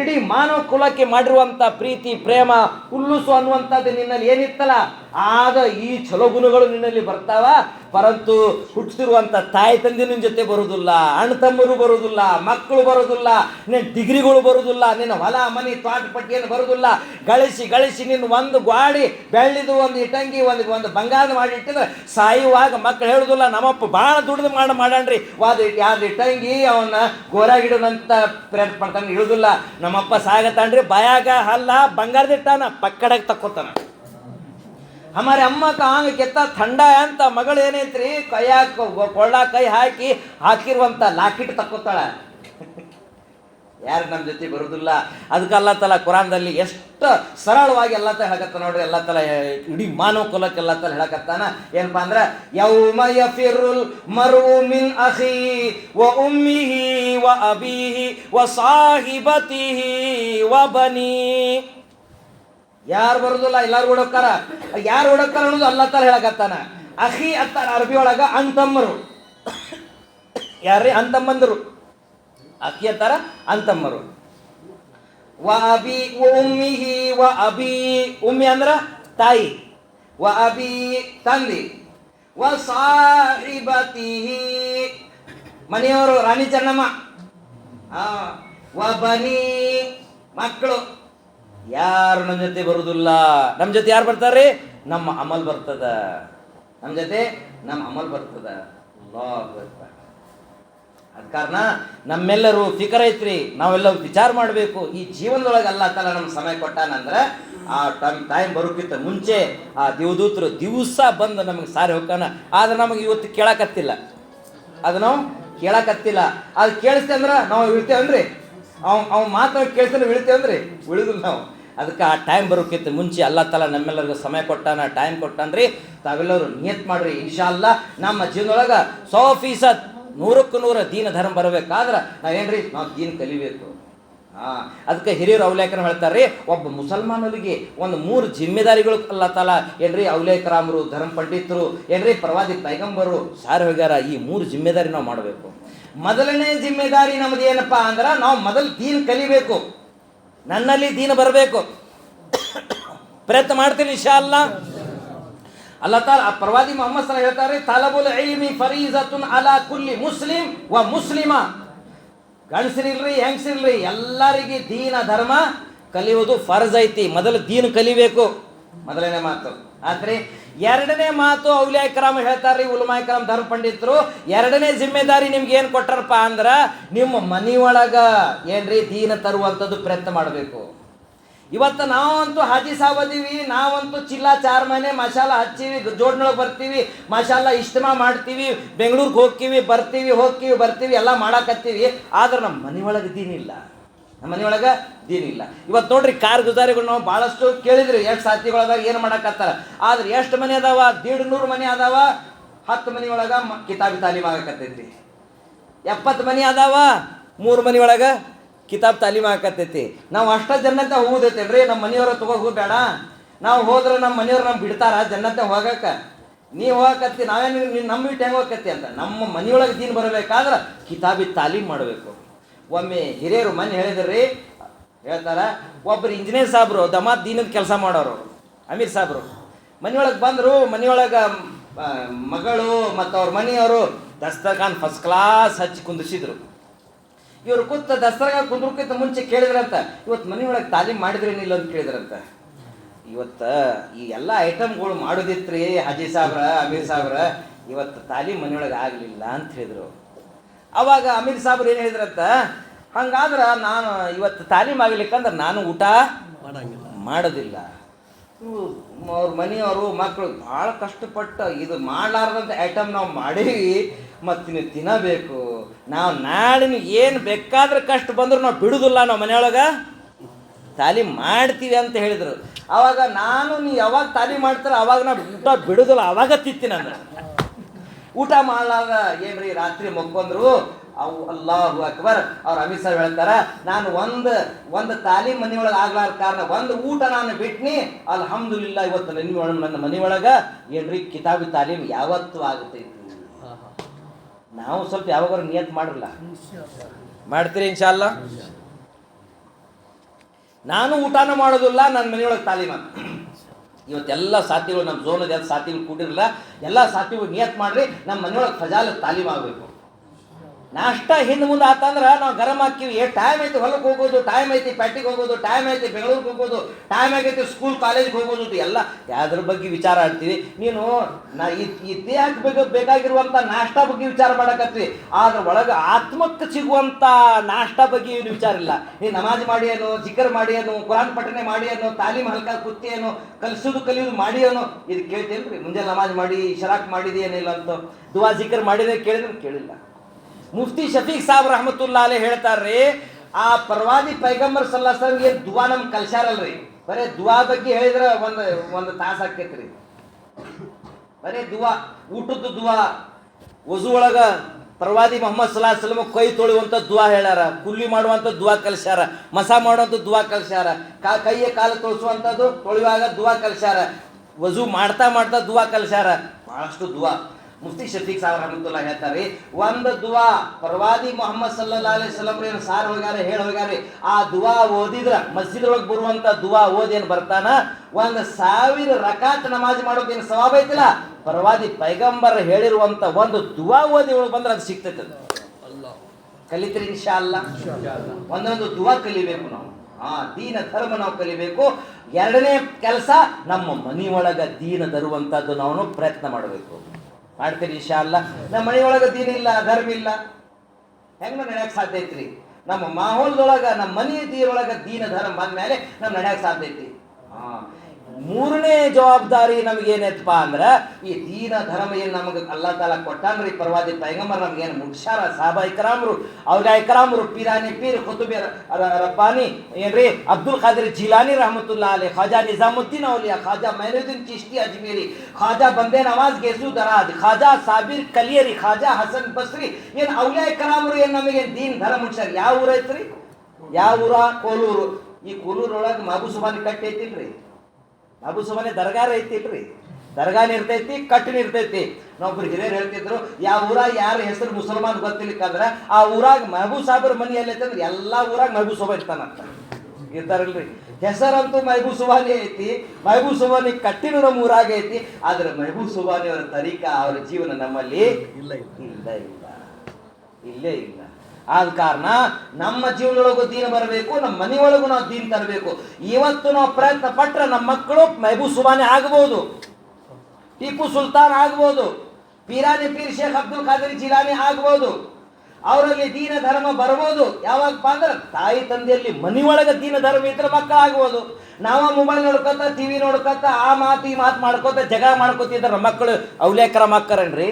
ಇಡೀ ಮಾನವ ಕುಲಕ್ಕೆ ಮಾಡಿರುವಂಥ ಪ್ರೀತಿ, ಪ್ರೇಮ, ಉಲ್ಲುಸು ಅನ್ನುವಂಥದ್ದು ನಿನ್ನಲ್ಲಿ ಏನಿತ್ತಲ್ಲ? ಆದ ಈ ಚಲೋ ಗುಣಗಳು ನಿನ್ನಲ್ಲಿ ಬರ್ತಾವ. ಪರಂತು ಹುಟ್ಟಿಸಿರುವಂಥ ತಾಯಿ ತಂದೆ ನಿನ್ನ ಜೊತೆ ಬರುವುದಿಲ್ಲ, ಅಣ್ಣ ತಮ್ಮರು ಬರುವುದಿಲ್ಲ, ಮಕ್ಕಳು ಬರುವುದಿಲ್ಲ, ನಿನ್ನ ಡಿಗ್ರಿಗಳು ಬರುವುದಿಲ್ಲ, ನಿನ್ನ ಹೊಲ, ಮನೆ ತ್ವಾಟ ಪಟ್ಟಿಯನ್ನು ಬರುವುದಿಲ್ಲ. ಗಳಿಸಿ ಗಳಿಸಿ ನಿನ್ನ ಒಂದು ಗ್ವಾಡಿ ಬೆಳ್ಳಿದು ಒಂದು ಇಟಂಗಿ, ಒಂದು ಒಂದು ಬಂಗಾರ ಮಾಡಿ ಇಟ್ಟಿದ್ರೆ ಸಾಯುವಾಗ ಮಕ್ಕಳು ಹೇಳುದಿಲ್ಲ, ನಮ್ಮಪ್ಪ ಭಾಳ ದುಡ್ದು ಮಾಡಿ ಮಾಡಣ್ರಿ ವಾದ ಯಾವ್ದು ಇಟ್ಟಂಗಿ ಅವನ್ನ ಗೋರಾಗಿಡೋದಂತ ಪ್ರಯತ್ನ ಪಡ್ತಾನೆ ಇಳುದಿಲ್ಲ. ನಮ್ಮಪ್ಪ ಸಾಗತಾನ್ರಿ, ಬಾಯಾಗ ಹಲ್ಲ, ಬಂಗಾರದ ಪಕ್ಕಡಾಗ ತಕ್ಕೋತಾನ. ಹಮಾರೆ ಅಮ್ಮ ಕಾಂಗ್ ಕೆತ್ತ ಥಂಡ ಅಂತ ಮಗಳು ಏನೈತ್ರಿ ಕೈಯಾಗ ಕೊಳ್ಳ ಕೈ ಹಾಕಿ ಹಾಕಿರುವಂತ ಲಾಕಿಟ್ ತಕ್ಕೋತಾಳ ಯಾರು ನಮ್ಮ ಜೊತೆ ಬರುವುದಿಲ್ಲ ಅದಕ್ಕೆ ಅಲ್ಲ ತಲ ಕುರಾನ್ದಲ್ಲಿ ಎಷ್ಟು ಸರಳವಾಗಿ ಎಲ್ಲ ತಲೆ ಹೇಳಕತ್ತ ನೋಡ್ರಿ. ಎಲ್ಲ ತಲ, ಇಡೀ ಮಾನವ ಕುಲಕ್ಕೆ ಎಲ್ಲ ತಲ ಹೇಳಕತ್ತಾನ. ಏನಪ್ಪಾ ಅಂದ್ರೆ, ಯೌಮ ಯಫಿರುಲ್ ಮರು ಮಿನ್ ಅಹಿ ವ ಉಮ್ಮಿಹಿ ವ ಅಬೀಹಿ ವ ಸಾಹಿಬತಿಹಿ ವ ಬನಿ. ಯಾರು ಬರೋದಿಲ್ಲ, ಎಲ್ಲಾರು ಓಡೋಕ್ಕಾರ ಯಾರು ಓಡೋಕ್ಕಾರ ಅನ್ನೋದು ಅಲ್ಲ ತರ ಹೇಳಕತ್ತಾನ. ಅಹಿ ಅತ್ತಾರ ಅರಬಿ ಒಳಗ ಅಂತಮ್ಮರು. ಯಾರ್ರಿ? ಅಂತಮ್ಮಂದರು. ಅಕ್ಕಿ ಅಂತಾರ ಅಂತಮ್ಮರು. ವ ಅಬಿ ವ ಉಮ್ಮಿಹಿ ವ ಅಬಿ, ಉಮ್ಮಿ ಅಂದ್ರ ತಾಯಿ. ವ ಅಬಿ ತಂದಿ. ವ ಸಾಹಿಬತಿ ಮನೆಯವರು ರಾಣಿ ಚೆನ್ನಮ್ಮ. ವ ಬನಿ ಮಕ್ಕಳು. ಯಾರು ನಮ್ಮ ಜೊತೆ ಬರುದಿಲ್ಲ. ನಮ್ಮ ಜೊತೆ ಯಾರು ಬರ್ತಾರೆ? ನಮ್ಮ ಅಮಲ್ ಬರ್ತದ. ನಮ್ಮ ಜೊತೆ ನಮ್ಮ ಅಮಲ್ ಬರ್ತದ. ಅದ ಕಾರಣ ನಮ್ಮೆಲ್ಲರೂ ಫಿಕರ್ ಐತ್ರಿ. ನಾವೆಲ್ಲ ವಿಚಾರ ಮಾಡಬೇಕು. ಈ ಜೀವನದೊಳಗೆ ಅಲ್ಲ ತಲ ನಮ್ಗೆ ಸಮಯ ಕೊಟ್ಟಾನಂದ್ರೆ ಆ ಟೈಮ್ ಟೈಮ್ ಬರೋಕ್ಕಿಂತ ಮುಂಚೆ ಆ ದೇವದೂತರು ದಿವಸ ಬಂದು ನಮಗೆ ಸಾರಿ ಹೋಗ್ತಾನ. ಆದ್ರೆ ನಮಗೆ ಇವತ್ತು ಕೇಳಕತ್ತಿಲ್ಲ. ಅದು ನಾವು ಕೇಳಕತ್ತಿಲ್ಲ. ಅದು ಕೇಳಿಸ್ತಂದ್ರೆ ನಾವು ಇಳ್ತೇವನ್ರಿ ಅವ್ ಅವ್ ಮಾತು ಕೇಳ್ತಾನೆ ಇಳಿತೇವನ್ರಿ ಉಳಿದಿಲ್ಲ ನಾವು. ಅದಕ್ಕೆ ಆ ಟೈಮ್ ಬರೋಕ್ಕಿಂತ ಮುಂಚೆ ಅಲ್ಲ ತಲ ನಮ್ಮೆಲ್ಲರಿಗೂ ಸಮಯ ಕೊಟ್ಟಾನ ಟೈಮ್ ಕೊಟ್ಟಾನ್ರಿ. ತಾವೆಲ್ಲರೂ ನಿಯತ್ ಮಾಡ್ರಿ. ಇನ್ಶಾ ಅಲ್ಲ ನಮ್ಮ ಜೀವನದೊಳಗೆ ಸौ ಫೀಸದ್ ನೂರಕ್ಕೂ ನೂರ ದೀನ ಧರ್ಮ ಬರಬೇಕಾದ್ರೆ ನಾವೇನ್ರಿ? ನಾವು ದೀನ್ ಕಲಿಬೇಕು. ಹಾ, ಅದಕ್ಕೆ ಹಿರಿಯರು ಅವಲೇಖನ ಹೇಳ್ತಾರೆ ಒಬ್ಬ ಮುಸಲ್ಮಾನರಿಗೆ ಒಂದು ಮೂರು ಜಿಮ್ಮೆದಾರಿಗಳು ಅಲ್ಲ ತಲ. ಏನ್ರಿ? ಅವಲೇಖರಾಮರು ಧರ್ಮ ಪಂಡಿತರು, ಏನ್ರಿ? ಪ್ರವಾದಿ ಪೈಗಂಬರು, ಸಾರ್ ಹೋಗ್ಯಾರ ಈ ಮೂರು ಜಿಮ್ಮೆದಾರಿ ನಾವು ಮಾಡಬೇಕು. ಮೊದಲನೇ ಜಿಮ್ಮೆದಾರಿ ನಮ್ದು ಏನಪ್ಪಾ ಅಂದ್ರೆ ನಾವು ಮೊದಲು ದೀನ್ ಕಲಿಬೇಕು. ನನ್ನಲ್ಲಿ ದೀನ್ ಬರಬೇಕು. ಪ್ರಯತ್ನ ಮಾಡ್ತೀನಿ ಇಶಾ ಅಲ್ಲಾ ಅಲ್ಲ ತಾಲ ಪ್ರವಾದಿ ಮೊಹಮ್ಮದ್ ಸಲ ಹೇಳ್ತಾರೆ, ತಲಬುಲ್ ಇಲ್ಮಿ ಫರೀಜತುನ್ ಅಲಾ ಕುಲ್ಲಿ ಮುಸ್ಲಿಂ ವ ಮುಸ್ಲಿಮ. ಗಂಡಸರಿಲ್ರಿ ಹೆಂಗಸಿರ್ಲಿ ಎಲ್ಲರಿಗೆ ದೀನ ಧರ್ಮ ಕಲಿಯುವುದು ಫರ್ಜ್ ಐತಿ. ಮೊದಲು ದೀನ್ ಕಲಿಬೇಕು. ಮೊದಲನೇ ಮಾತು. ಆದ್ರೆ ಎರಡನೇ ಮಾತು ಔಲಿಯಾ ಹೇಳ್ತಾರೆ ಹೇಳ್ತಾರ್ರಿ ಉಲ್ಮಾಯ ಕ್ರಮ ಧರ್ಮ ಪಂಡಿತರು. ಎರಡನೇ ಜಿಮ್ಮೆದಾರಿ ನಿಮ್ಗೆ ಏನು ಕೊಟ್ಟಾರಪ್ಪ ಅಂದ್ರ ನಿಮ್ಮ ಮನೆಯೊಳಗ ಏನ್ರಿ ದೀನ ತರುವಂಥದ್ದು ಪ್ರಯತ್ನ ಮಾಡಬೇಕು. ಇವತ್ತು ನಾವಂತೂ ಹಾಜಿ ಸಾವದೀವಿ, ನಾವಂತೂ ಚಿಲ್ಲ ಚಾರ್ ಮನೆ ಮಸಾಲ ಹಚ್ಚೀವಿ, ಜೋಡ್ನೊಳಗೆ ಬರ್ತೀವಿ ಮಸಾಲ ಇಷ್ಟಮ ಮಾಡ್ತೀವಿ, ಬೆಂಗಳೂರಿಗೆ ಹೋಗ್ತೀವಿ ಬರ್ತೀವಿ ಹೋಗ್ತೀವಿ ಬರ್ತೀವಿ, ಎಲ್ಲ ಮಾಡಾಕತ್ತೀವಿ. ಆದ್ರೆ ನಮ್ಮ ಮನೆಯೊಳಗೆ ದೀನಿಲ್ಲ. ನಮ್ಮ ಮನೆಯೊಳಗೆ ದೀನಿಲ್ಲ ಇವತ್ತು ನೋಡ್ರಿ ಕಾರ್ ಗುಜಾರಿಗಳು ನಾವು ಭಾಳಷ್ಟು ಕೇಳಿದ್ರಿ, ಎಷ್ಟು ಸಾತಿಗಳದಾಗ ಏನು ಮಾಡಕತ್ತಾರ. ಆದ್ರೆ ಎಷ್ಟು ಮನೆ ಅದಾವ? ದೀಡ್ ನೂರು ಮನೆ ಅದಾವ? ಹತ್ತು ಮನೆಯೊಳಗ ಮ- ಕಿತಾಬಿ ತಾಲೀಮ್ ಆಗಕತ್ತೈತಿ ಎಪ್ಪತ್ತು ಮನೆ ಅದಾವ? ಮೂರು ಮನೆ ಒಳಗೆ ಕಿತಾಬ್ ತಾಲೀಮ್ ಆಗಕತ್ತೈತಿ. ನಾವು ಅಷ್ಟ ಜನ್ನತೆ ಹೋಗುದೈತೇನ್ರಿ ನಮ್ಮ ಮನೆಯವ್ರ ತಗೋ ಹೋಗ್ಬೇಡ ನಾವು ಹೋದ್ರೆ ನಮ್ಮ ಮನೆಯವ್ರು ನಮ್ಗೆ ಬಿಡ್ತಾರ ಜನತೆ ಹೋಗಕ್ಕ ನೀ ಹೋಗಕತ್ತಿ ನಾವೇನು ನಮ್ಮ ಬಿಟ್ಟು ಹೆಂಗೆ ಹೋಗಕತ್ತಿ ಅಂತ. ನಮ್ಮ ಮನೆಯೊಳಗೆ ದೀನ್ ಬರಬೇಕಾದ್ರೆ ಕಿತಾಬಿ ತಾಲೀಮ್ ಮಾಡಬೇಕು. ಒಮ್ಮೆ ಹಿರಿಯರು ಮನೆ ಹೇಳಿದ್ರಿ, ಹೇಳ್ತಾರ ಒಬ್ಬರು ಇಂಜಿನಿಯರ್ ಸಾಬ್ರು ದಮಾತ್ ದೀನದ ಕೆಲಸ ಮಾಡೋರು. ಅಮೀರ್ ಸಾಬ್ರು. ಮನೆಯೊಳಗೆ ಬಂದರು, ಮನೆಯೊಳಗೆ ಮಗಳು ಮತ್ತು ಅವ್ರ ಮನೆಯವರು ದಸ್ತರ್ಖಾನ್ ಫಸ್ಟ್ ಕ್ಲಾಸ್ ಹಚ್ಚಿ ಕುಂದಿಸಿದ್ರು ಇವ್ರು ಕೂತ ದಸರಾಗ ಕುಂದ್ರಕ್ಕಿಂತ ಮುಂಚೆ ಕೇಳಿದ್ರಂತ, ಇವತ್ತು ಮನೆಯೊಳಗೆ ತಾಲೀಮ್ ಮಾಡಿದ್ರೇನಿಲ್ಲ? ಅಂತ ಕೇಳಿದ್ರಂತ. ಇವತ್ತು ಈ ಎಲ್ಲ ಐಟಮ್ಗಳು ಮಾಡೋದಿತ್ರಿ ಹಜಿ ಸಾಬ್ರ, ಅಮೀರ್ ಸಾಬ್ರ, ಇವತ್ತು ತಾಲೀಮ್ ಮನೆಯೊಳಗೆ ಆಗಲಿಲ್ಲ, ಅಂತ ಹೇಳಿದ್ರು. ಅವಾಗ ಅಮೀರ್ ಸಾಬ್ರು ಏನು ಹೇಳಿದ್ರಂತ? ಹಂಗಾದ್ರೆ ನಾನು ಇವತ್ತು ತಾಲೀಮ್ ಆಗ್ಲಿಕ್ಕಂದ್ರೆ ನಾನು ಊಟ ಮಾಡಂಗಿಲ್ಲ. ಮಾಡೋದಿಲ್ಲ. ಅವ್ರ ಮನೆಯವರು ಮಕ್ಕಳು ಭಾಳ ಕಷ್ಟಪಟ್ಟು ಇದು ಮಾಡಲಾರ್ದಂಥ ಐಟಮ್ ನಾವು ಮಾಡೀವಿ ಮತ್ತು ನೀವು ತಿನ್ನಬೇಕು. ನಾವು ನಾಳಿನ ಏನು ಬೇಕಾದ್ರೆ ಕಷ್ಟ ಬಂದರೂ ನಾವು ಬಿಡುದಿಲ್ಲ ನಾವು ಮನೆಯೊಳಗೆ. ತಾಲೀಮ್ ಮಾಡ್ತೀವಿ ಅಂತ ಹೇಳಿದರು. ಅವಾಗ ನಾನು ನೀವು ಯಾವಾಗ ತಾಲೀಮ್ ಮಾಡ್ತಾರ ಅವಾಗ ನಾವು ಊಟ ಬಿಡುದಿಲ್ಲ ಅವಾಗ ತಿತ್ತಿನ ನಾನು. ಊಟ ಮಾಡಲಾಗ ಏನ್ರಿ? ರಾತ್ರಿ ಮಕ್ಕೊಂದ್ರು. ಅವು ಅಲ್ಲಾಹು ಅಕ್ಬರ್ ಅವ್ರ ಅಮಿತ್ ಸರ್ ಹೇಳ್ತಾರ, ನಾನು ಒಂದು ಒಂದು ತಾಲೀಮ್ ಮನೆಯೊಳಗೆ ಆಗ್ಲಾರ ಕಾರಣ, ಒಂದು ಊಟ ನಾನು ಬಿಟ್ನಿ, ಅಲ್ಹಮ್ದುಲಿಲ್ಲ ಇವತ್ತು ಒಳ- ನನ್ನ ಮನೆಯೊಳಗ ಏನ್ರಿ ಕಿತಾಬಿ ತಾಲೀಮ್ ಯಾವತ್ತು ಆಗುತ್ತೈತಿ ನಾವು ಸ್ವಲ್ಪ ಯಾವಾಗ ನಿಯತ್ ಮಾಡಿರಲ್ಲ. ಮಾಡ್ತೀರಿ ಇನ್ಶಾಲ್ಲ ನಾನು ಊಟನೂ ಮಾಡೋದಿಲ್ಲ ನನ್ನ ಮನೆಯೊಳಗೆ ತಾಲೀಮ. ಇವತ್ತೆಲ್ಲ ಸಾತಿಗಳು ನಮ್ಮ ಝೋನದ ಎಲ್ಲ ಸಾಥಿಗಳು ಕೂಡಿರಲ್ಲ, ಎಲ್ಲ ಸಾತಿಗಳು ನಿಯತ್ ಮಾಡ್ರಿ ನಮ್ಮ ಮನೆಯೊಳಗೆ ಫಜಾಲ ತಾಲೀಮ್ ಆಗಬೇಕು. ನಾಷ್ಟ ಹಿಂದೆ ಮುಂದೆ ಆತಂದ್ರೆ ನಾವು ಗರಂ ಹಾಕಿವಿ ಏ ಟೈಮ್ ಐತಿ ಹೊಲಕ್ಕೆ ಹೋಗೋದು ಟೈಮ್ ಐತಿ ಪ್ಯಾಟಿಗೆ ಹೋಗೋದು ಟೈಮ್ ಐತಿ ಬೆಂಗಳೂರಿಗೆ ಹೋಗೋದು ಟೈಮ್ ಆಗೈತಿ ಸ್ಕೂಲ್ ಕಾಲೇಜ್ಗೆ ಹೋಗೋದು ಎಲ್ಲ ಯಾವ್ದ್ರ ಬಗ್ಗೆ ವಿಚಾರ ಆಡ್ತೀವಿ. ನೀನು ನಾ ಈ ದೇಹಕ್ಕೆ ಬೇಕು ಬೇಕಾಗಿರುವಂಥ ನಾಷ್ಟ ಬಗ್ಗೆ ವಿಚಾರ ಮಾಡಕತ್ತಿ. ಆದ್ರೆ ಒಳಗೆ ಆತ್ಮಕ್ಕೆ ಸಿಗುವಂಥ ನಾಷ್ಟ ಬಗ್ಗೆ ಏನು ವಿಚಾರ ಇಲ್ಲ. ನೀ ನಮಾಜ್ ಮಾಡಿ ಜಿಕರ್ ಮಾಡಿ ಏನೋ ಕುರಾನ್ ಪಠನೆ ಮಾಡಿ ಏನೋ ತಾಲೀಮ್ ಹಲ್ಕ ಕುತ್ತಿ ಏನೋ ಕಲಿಸೋದು ಕಲಿಯೋದು ಮಾಡಿ ಏನೋ ಇದು ಕೇಳ್ತೇನ್ರಿ. ಮುಂಜಾನೆ ನಮಾಜ್ ಮಾಡಿ ಶರಾಕ್ ಮಾಡಿದೆ ಏನಿಲ್ಲ ಅಂತ. ದುವಾ, ಜಿಕರ್ ಮಾಡಿದೆ ಕೇಳಿದ್ರೆ ಕೇಳಿಲ್ಲ. ಮುಫ್ತಿ ಶಫೀಕ್ ಸಾಬ್ ರಹಮತುಲ್ಲಾ ಅಲೆ ಹೇಳ್ತಾರ್ರಿ, ಆ ಪರವಾದಿ ಪೈಗಂಬರ್ ಸಲ್ಲಾಸಂಗೆ ದುವಾ ನಮ್ ಕಲ್ಸಾರಲ್ರಿ ಬರೇ ದುವಾ ಬಗ್ಗೆ ಹೇಳಿದ್ರ ಒಂದ್ ಒಂದ್ ತಾಸ ಆಕೈತ್ರಿ ಬರೇ ದುವಾ ಊಟದ ದುವಾ. ವಜು ಒಳಗ ಪ್ರವಾದಿ ಮೊಹಮ್ಮದ್ ಸಲಾ ಸಲಮ ಕೈ ತೊಳೆಯುವಂಥ ದುವಾ ಹೇಳ್ಯಾರ, ಕುಲ್ಲಿ ಮಾಡುವಂಥ ದುವಾ ಕಲ್ಸ್ಯಾರ, ಮಸಾ ಮಾಡುವಂಥ ದುವಾ ಕಲ್ಸ್ಯಾರ, ಕಾ, ಕೈಯ ಕಾಲು ತೊಳಸುವಂಥದ್ದು ತೊಳೆಯುವಾಗ ದುವಾ ಕಲ್ಸ್ಯಾರ, ವಜು ಮಾಡ್ತಾ ಮಾಡ್ತಾ ದುವಾ ಕಲ್ಸ್ಯಾರ, ಬಹಳಷ್ಟು ದುವಾ. ಮುಫ್ತಿ ಶಫೀಕ್ ಸಾಹೇಬ್ ರಹಮತುಲ್ಲಾ ಹೇಳ್ತಾರೆ ಒಂದು ದುವಾ ಪ್ರವಾದಿ ಮೊಹಮ್ಮದ್ ಸಲ್ಲಾ ಸ್ವಲಮ್ ಏನು ಸಾರ್ ಹೋಗ್ಯಾರೆ ಹೇಳಿ ಹೋಗ್ಯಾರೆ ಆ ದುವಾ ಓದಿದ್ರ ಮಸ್ಜಿದ್ ಒಳಗೆ ಬರುವಂತ ದುವಾ ಓದೇನ್ ಬರ್ತಾನ? ಒಂದು ಸಾವಿರ ರಕಾತ್ ನಮಾಜ್ ಮಾಡೋದೇನು ಸವಾಬ್ ಐತಿಲ್ಲ? ಪ್ರವಾದಿ ಪೈಗಂಬರ್ ಹೇಳಿರುವಂತ ಒಂದು ದುವಾ ಓದಿ ಒಳಗೆ ಬಂದ್ರೆ ಅದು ಸಿಗ್ತೈತೆ. ಕಲಿತ್ರಿ ಇನ್ಶಾ ಅಲ್ಲ ಒಂದೊಂದು ದುವಾ ಕಲಿಬೇಕು ನಾವು. ಆ ದೀನ ಧರ್ಮ ನಾವು ಕಲಿಬೇಕು. ಎರಡನೇ ಕೆಲಸ ನಮ್ಮ ಮನೆಯೊಳಗ ದೀನ ತರುವಂತದ್ದು ನಾವು ಪ್ರಯತ್ನ ಮಾಡಬೇಕು. ಮಾಡ್ತೀರಿ ಇಶಾ ಅಲ್ಲ ನಮ್ಮ ಮನೆಯೊಳಗೆ ದೀನ ಇಲ್ಲ ಧರ್ಮ ಇಲ್ಲ. ಹೆಂಗ ನಡೆಯಕ್ ಸಾಧ್ಯ ಐತ್ರಿ? ನಮ್ಮ ಮಾಹೋಲ್ದೊಳಗ ನಮ್ಮ ಮನೆ ದೀರೊಳಗ ದೀನ ಧರ್ಮ ಬಂದ್ಮೇಲೆ ನಮ್ ನಡೆಯಕ್ ಸಾಧ್ಯ ಐತಿ ಆ, ಮೂರನೇ ಜವಾಬ್ದಾರಿ ನಮ್ಗೆ ಅಂದ್ರೆ, ಈ ದೀನ ಧರ್ಮ ಏನು ನಮಗೆ ಅಲ್ಲಾ ತಾಲ ಕೊಟ್ಟಾನ್ರಿ, ಪರವಾದಿ ಪೈಗಂಬರ್ ನಮ್ಗೆ ಏನು ಮುಗ್ಸಾರ ಸಾಬಾ ಇಕ್ರಾಮ್ರು ಅವ್ರ ಇಕ್ರಾಮ್ರು ಪೀರಾನಿ ಪೀರ್ ರ- ರಬ್ಬಾನಿ, ಏನ್ರಿ? ಅಬ್ದುಲ್ ಖಾದಿರ್ ಜಿಲಾನಿ ರಹಮತುಲ್ಲಾ ಅಲಿ ಖಾಜಾ ನಿಜಾಮುದ್ದೀನ್ ಔಲಿಯಾ, ಖಾಜಾ ಮೈನುದ್ದೀನ್ ಚಿಶ್ತಿ ಅಜ್ಮೀರಿ, ಖಾಜಾ ಬಂದೆ ನವಾಜ್ ಗೆಸು ದರಾದ್ ಖಾಜಾ ಸಾಬಿರ್ ಕಲಿಯರಿ, ಖಾಜಾ ಹಸನ್ ಬಸ್ರಿ, ಏನು ಔಲಿಯಾ ಇಕ್ರಾಮ್ರು ಏನು ನಮಗೆ ದೀನ್ ಧರ್ಮ ಮುಗ್ಸಾರ ಯಾವ ಊರ ಐತ್ರಿ ಯಾವ ಊರ? ಕೋಲೂರು. ಈ ಕೋಲೂರೊಳಗೆ ಮಾಬು ಸುಬಾನಿ ಕಟ್ಟಿ ಐತಿಲ್ರಿ ಬಾಬು ಸುಮ್ಮನೆ ದರ್ಗಾರ ಐತಿಲ್ರಿ. ದರ್ಗಾನ ಇರ್ತೈತಿ ಕಟ್ಟಿನ ಇರ್ತೈತಿ. ನಾವೊಬ್ರು ಹಿರಿಯರು ಹೇಳ್ತಿದ್ರು ಯಾವ ಊರಾಗ ಯಾರ ಹೆಸರು ಮುಸಲ್ಮಾನ್ ಗೊತ್ತಿಲಿಕ್ಕಂದ್ರ ಆ ಊರಾಗ ಮಹಬೂಬ್ ಸಾಬರ್ ಮನಿ ಎಲ್ಲಿ ಐತಂದ್ರೆ ಎಲ್ಲಾ ಊರಾಗ ಮಹಬೂಬ್ ಸುಬಾ ಇರ್ತಾನಂತ ಇರ್ತಾರಲ್ರಿ. ಹೆಸರಂತೂ ಮಹಬೂಬ್ ಸುಬಾನಿ ಐತಿ ಮಹಬೂಬ್ ಸುಬಾನಿ ಕಟ್ಟಿನ ನಮ್ಮ ಊರಾಗ ಐತಿ ಆದ್ರೆ ಮಹಬೂಬ್ ಸುಬಾನಿ ಅವರ ತರೀಕ ಅವರ ಜೀವನ ನಮ್ಮಲ್ಲಿ ಇಲ್ಲ ಇಲ್ಲ. ಇಲ್ಲ ಇಲ್ಲ. ಇಲ್ಲೇ ಇಲ್ಲ. ಆದ ಕಾರಣ ನಮ್ಮ ಜೀವನದೊಳಗೂ ದೀನ ಬರಬೇಕು, ನಮ್ಮ ಮನೆಯೊಳಗೂ ನಾವು ದೀನ್ ತರಬೇಕು. ಇವತ್ತು ನಾವು ಪ್ರಯತ್ನ ಪಟ್ರೆ ನಮ್ಮ ಮಕ್ಕಳು ಮೆಹಬೂಬ್ ಸುಬಾನೆ ಆಗ್ಬೋದು. ಟಿಪ್ಪು ಸುಲ್ತಾನ್ ಆಗ್ಬೋದು. ಪೀರಾನಿ ಪೀರ್ ಶೇಖ್ ಅಬ್ದುಲ್ ಖಾದರ್ ಜಿಲಾನಿ ಆಗ್ಬೋದು. ಅವರಲ್ಲಿ ದೀನ ಧರ್ಮ ಬರ್ಬೋದು. ಯಾವಾಗಪ್ಪ ಅಂದ್ರೆ ತಾಯಿ ತಂದೆಯಲ್ಲಿ ಮನೆಯೊಳಗೆ ದೀನ ಧರ್ಮ ಇದ್ರೆ ಮಕ್ಕಳು ಆಗ್ಬೋದು. ನಾವ ಮೊಬೈಲ್ ನೋಡ್ಕೊತ ಟಿವಿ ನೋಡ್ಕೊತ, ಆ ಮಾತು ಈ ಮಾತು ಮಾಡ್ಕೊತ ಜಗ ಮಾಡ್ಕೋತಿದ್ರೆ ಮಕ್ಕಳು ಅವಲೇಕರ ಮಕ್ಕಳನ್ರಿ.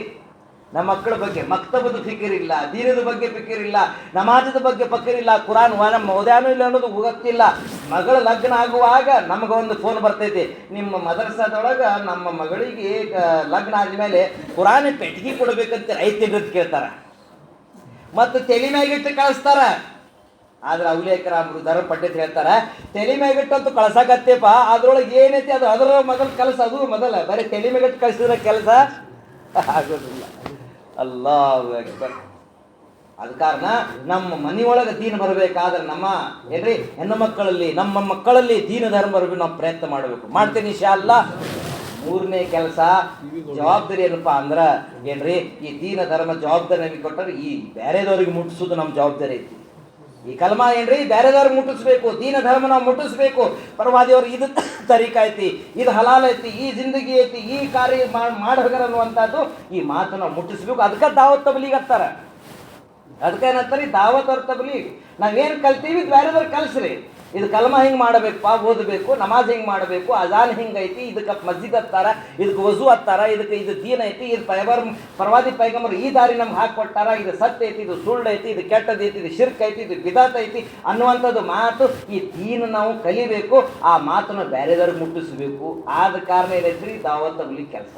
ನಮ್ಮ ಮಕ್ಕಳ ಬಗ್ಗೆ ಮಕ್ತಬದ ಫಿಕ್ಕಿರಿಲ್ಲ ದೀನದ ಬಗ್ಗೆ ಫಿಕ್ಕಿರಿಲ್ಲ ನಮಾಜದ ಬಗ್ಗೆ ಪಕ್ಕಿರಿಲ್ಲ ಕುರಾನ್ ನಮ್ಮ ಓದ್ಯಾನೂ ಇಲ್ಲ ಅನ್ನೋದು ಗೊತ್ತಿಲ್ಲ ಮಗಳ ಲಗ್ನ ಆಗುವಾಗ ನಮಗೆ ಒಂದು ಫೋನ್ ಬರ್ತೈತಿ. ನಿಮ್ಮ ಮದರ್ಸಾದೊಳಗ ನಮ್ಮ ಮಗಳಿಗೆ ಲಗ್ನ ಆದ್ಮೇಲೆ ಕುರಾನ್ ಪೆಟ್ಟಿಗೆ ಕೊಡ್ಬೇಕಂತ ಐತಿಡ್ರಿ ಅಂತ ಕೇಳ್ತಾರ. ಮತ್ತು ತಲೆ ಮ್ಯಾಗಿಟ್ಟು ಕಳಿಸ್ತಾರ. ಆದ್ರೆ ಅವಲೇಕರಾಮ್ರು ದರ ಪಂಡಿತ್ ಹೇಳ್ತಾರ, ತಲೆ ಮ್ಯಾಗಿಟ್ಟು ಅಂತೂ ಕಳ್ಸಕತ್ತೇಪ ಅದ್ರೊಳಗೆ ಏನೈತಿ ಅದು ಅದರ ಮೊದಲು ಕೆಲಸ ಅದು ಮೊದಲ. ಬರೀ ತಲೆ ಮ್ಯಾಗಿಟ್ಟು ಕಳಿಸಿದ್ರೆ ಕೆಲಸ ಆಗೋದಿಲ್ಲ. ಅಲ್ಲಾಹು ಅಕ್ಬರ್. ಅದ ಕಾರಣ ನಮ್ಮ ಮನೆಯೊಳಗೆ ದೀನ ಬರಬೇಕಾದ್ರೆ ನಮ್ಮ ಏನ್ರಿ ಹೆಣ್ಣು ಮಕ್ಕಳಲ್ಲಿ ನಮ್ಮ ಮಕ್ಕಳಲ್ಲಿ ದೀನ ಧರ್ಮ ಬರಬೇಕು ನಾವು ಪ್ರಯತ್ನ ಮಾಡಬೇಕು. ಮಾಡ್ತೀನಿ ಶಾ ಅಲ್ಲ ಮೂರನೇ ಕೆಲಸ ಜವಾಬ್ದಾರಿ ಏನಪ್ಪಾ ಅಂದ್ರ ಏನ್ರಿ, ಈ ದೀನ ಧರ್ಮ ಜವಾಬ್ದಾರಿ ನಮಗೆ ಕೊಟ್ಟರೆ ಈ ಬೇರೆದವ್ರಿಗೆ ಮುಟ್ಟಿಸೋದು ನಮ್ಮ ಜವಾಬ್ದಾರಿ ಐತಿ. ಈ ಕಲ್ಮ ಏನ್ರಿ ಬೇರೆದವ್ರಿಗೆ ಮುಟ್ಟಿಸ್ಬೇಕು, ದೀನ ಧರ್ಮ ನಾವು ಮುಟ್ಟಿಸ್ಬೇಕು. ಪರವಾದಿಯವ್ರಿಗೆ ಇದು ತರೀಕ ಐತಿ, ಇದು ಹಲಾಲ್ ಐತಿ, ಈ ಜಿಂದಗಿ ಐತಿ, ಈ ಕಾರ್ಯ ಮಾಡಿ ಅನ್ನುವಂಥದ್ದು ಈ ಮಾತು ನಾವು ಮುಟ್ಟಿಸ್ಬೇಕು. ಅದಕ್ಕೆ ದಾವತ್ ತಬಲಿಗೆ ಹತ್ತಾರ ಅದಕ್ಕೆ ಏನಂತಾರೆ ದಾವತ್ ಅವ್ರ ತಬಲಿಗ್. ನಾವೇನು ಕಲ್ತೀವಿ ಬೇರೆದವ್ರು ಕಲಿಸ್ರಿ. ಇದು ಕಲ್ಮ ಹಿಂಗೆ ಮಾಡಬೇಕಪ್ಪ ಓದಬೇಕು, ನಮಾಜ್ ಹಿಂಗೆ ಮಾಡಬೇಕು? ಅಜಾನ್ ಹಿಂಗೆ ಐತಿ? ಇದಕ್ಕೆ ಮಸ್ಜಿದ್ ಹತ್ತಾರ, ಇದಕ್ಕೆ ವಜು ಹತ್ತಾರ, ಇದಕ್ಕೆ ಇದು ದೀನ್ ಐತಿ, ಇದು ಪೈಬರ್ ಪರವಾದಿ ಪೈಗಂಬರ್ ಈ ದಾರಿ ನಮ್ಗೆ ಹಾಕ್ಕೊಟ್ಟಾರ. ಇದು ಸತ್ಯ ಐತಿ, ಇದು ಸುಳ್ಳು ಐತಿ, ಇದು ಕೆಟ್ಟದೈತಿ ಇದು ಶಿರ್ಕ್ ಐತಿ, ಇದು ಬಿದಾತ್ ಐತಿ ಅನ್ನುವಂಥದ್ದು ಮಾತು ಈ ದೀನ್ ನಾವು ಕಲಿಬೇಕು, ಆ ಮಾತನ್ನು ಬೇರೆದವ್ರಿಗೆ ಮುಟ್ಟಿಸಬೇಕು. ಆದ ಕಾರಣ ಏನೈತ್ರಿ? ದಾವತ್ ತಗಲಿ ಕೆಲಸ.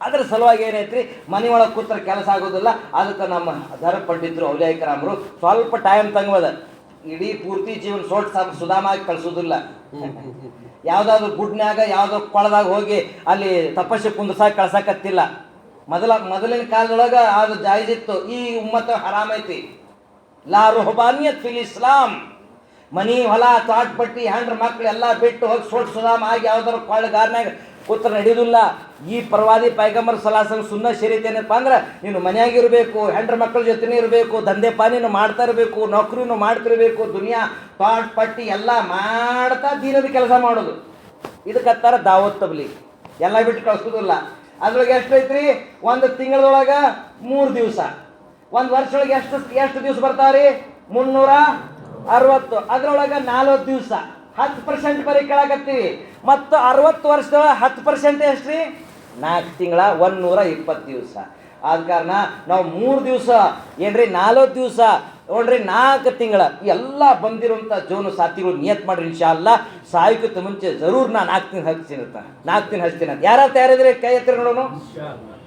ಅದ್ರ ಸಲುವಾಗಿ ಏನೈತ್ರಿ? ಮನೆಯೊಳಗೆ ಕೂತ್ರ ಕೆಲಸ ಆಗೋದಿಲ್ಲ. ಅದಕ್ಕೆ ನಮ್ಮ ಧರ್ಮ ಪಂಡಿತರು ಔಲಿಯಾಯಿಕರಾಮರು ಸ್ವಲ್ಪ ಟೈಮ್ ತಂಗವದ. ಇಡೀ ಪೂರ್ತಿ ಜೀವನ ಸೋಟ್ ಸುಧಾಮಾಗಿ ಕಳಿಸೋದಿಲ್ಲ. ಯಾವ್ದಾದ್ರು ಗುಡ್ನ್ಯಾಗ ಯಾವ್ದೋ ಕೊಳದಾಗ ಹೋಗಿ ಅಲ್ಲಿ ತಪಸ್ಸೆ ಕುಂದ್ರಸಾಕ ಕಳ್ಸಕತ್ತಿಲ್ಲ. ಮೊದಲ, ಮೊದಲಿನ ಕಾಲದೊಳಗ ಅದು ಜಾಯಿಜಿತ್ತು ಈ ಉಮ್ಮತ ಹರಾಮ್ ಐತಿ. ಲಾ ರುಹಬಾನಿಯತ್ ಫಿಲ್ ಇಸ್ಲಾಂ. ಮನಿ ಹೊಲ ತಾಟ್ ಪಟ್ಟಿ ಹ್ಯಾಂಡ್ರ, ಮಕ್ಳು ಎಲ್ಲ ಬಿಟ್ಟು ಹೋಗಿ ಸೋಟ್ ಸುಧಾಮ ಆಗಿ ಯಾವ್ದಾರು ಕೊಳ್ಳಗಾರ್ನಾಗ ಕೂತ್ರ ನಡೆಯುವುದಿಲ್ಲ ಈ ಪರವಾದಿ ಪೈಗಂಬರ್ ಸಲಾಸನ ಸುನ್ನ ಶರೀತ್ ಏನಪ್ಪ ಅಂದ್ರೆ, ನೀನು ಮನೆಯಾಗಿರಬೇಕು, ಹೆಂಡ್ರ ಮಕ್ಕಳ ಜೊತೆನೇ ಇರಬೇಕು, ದಂಧೆ ಪಾನಿನೂ ಮಾಡ್ತಾ ಇರಬೇಕು, ನೌಕರಿನೂ ಮಾಡ್ತಿರಬೇಕು, ದುನಿಯಾ ಪಾಟ್ ಪಟ್ಟಿ ಎಲ್ಲ ಮಾಡ್ತಾ ದೀನದ ಕೆಲಸ ಮಾಡೋದು. ಇದಕ್ಕತ್ತಾರ ದಾವತ್ ತಬ್ಲಿ ಎಲ್ಲ ಬಿಟ್ಟು ಕಳ್ಸೋದಿಲ್ಲ. ಅದ್ರೊಳಗೆ ಎಷ್ಟೈತ್ರಿ? ಒಂದು ತಿಂಗಳದೊಳಗ ಮೂರು ದಿವಸ. ಒಂದು ವರ್ಷದೊಳಗೆ ಎಷ್ಟು ಎಷ್ಟು ದಿವಸ ಬರ್ತಾವ್ರಿ? ಮುನ್ನೂರ ಅರವತ್ತು. ಅದ್ರೊಳಗೆ ನಾಲ್ವತ್ತು ದಿವಸ. ಹತ್ತು ಪರ್ಸೆಂಟ್ ಬರೀ ಕೇಳಾಕತ್ತೀವಿ ಮತ್ತು ಅರವತ್ತು ವರ್ಷದ ಹತ್ತು ಪರ್ಸೆಂಟ್ ಎಷ್ಟು ರೀ ನಾಲ್ಕು ತಿಂಗಳ ಒಂದು ನೂರ ಇಪ್ಪತ್ತು ದಿವಸ. ಆದ ಕಾರಣ ನಾವು ಮೂರು ದಿವಸ ಏನ್ರಿ ನಾಲ್ಕು ದಿವಸ ನೋಡ್ರಿ ನಾಲ್ಕು ತಿಂಗಳ ಎಲ್ಲ ಬಂದಿರುವಂಥ ಜೋನು ಸಾಥಿಗಳು ನಿಯತ್ ಮಾಡ್ರಿ ಇನ್ಶಾ ಅಲ್ಲ ಸಾಯೋಕ್ಕಿಂತ ಮುಂಚೆ ಜರೂರ್ ನಾ ನಾಲ್ಕು ತಿಂಗಳು ಹಚ್ತೀನಿ ಅಂತ. ನಾಲ್ಕು ತಿಂಗಳು ಹಚ್ತೀನಿ ಅಂತ. ಯಾರು ತಯಾರಿದ್ರೆ ಕೈ ಎತ್ತಿರಿ ನೋಡೋನು?